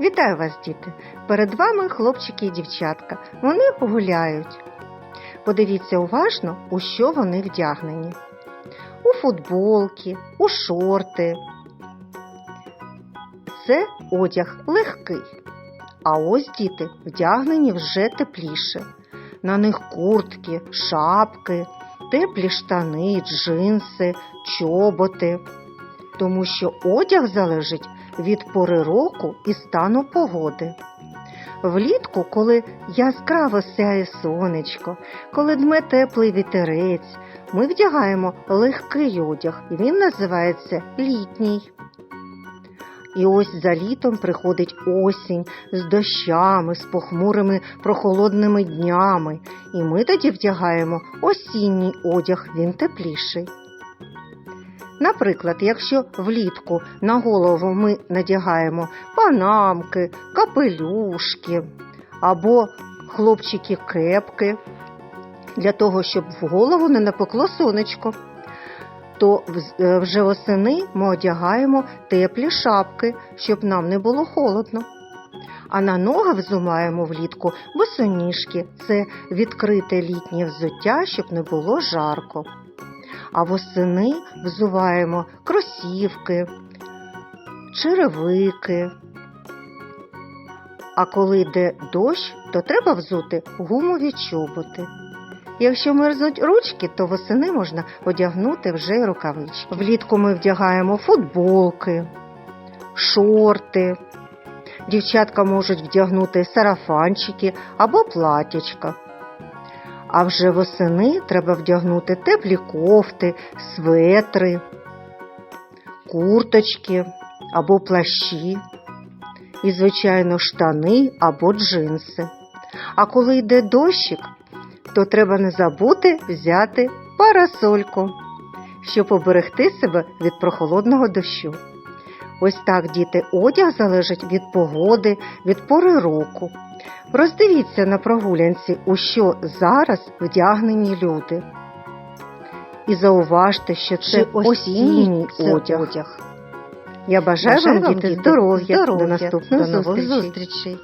Вітаю вас, діти! Перед вами хлопчики і дівчатка. Вони гуляють. Подивіться уважно, у що вони вдягнені. У футболки, у шорти. Це одяг легкий. А ось діти вдягнені вже тепліше. На них куртки, шапки, теплі штани, джинси, чоботи. Тому що одяг залежить від пори року і стану погоди. Влітку, коли яскраво сяє сонечко, коли дме теплий вітерець, ми вдягаємо легкий одяг, і він називається літній. І ось за літом приходить осінь з дощами, з похмурими прохолодними днями, і ми тоді вдягаємо осінній одяг, він тепліший. Наприклад, якщо влітку на голову ми надягаємо панамки, капелюшки або хлопчики кепки для того, щоб в голову не напекло сонечко, то е, вже восени ми одягаємо теплі шапки, щоб нам не було холодно. А на ноги взумаємо влітку босоніжки – це відкрите літнє взуття, щоб не було жарко а восени взуваємо кросівки, черевики. А коли йде дощ, то треба взути гумові чоботи. Якщо мерзнуть ручки, то восени можна одягнути вже й рукавички. Влітку ми вдягаємо футболки, шорти. Дівчатка можуть вдягнути сарафанчики або платячка. А вже восени треба вдягнути теплі кофти, светри, курточки або плащі, і, звичайно, штани або джинси. А коли йде дощик, то треба не забути взяти парасольку, щоб оберегти себе від прохолодного дощу. Ось так, діти, одяг залежить від погоди, від пори року. Роздивіться на прогулянці, у що зараз вдягнені люди. І зауважте, що це осінній одяг. одяг. Я бажаю, Бажаю вам, діти, здоров'я. До наступних До нових зустрічей. зустрічей.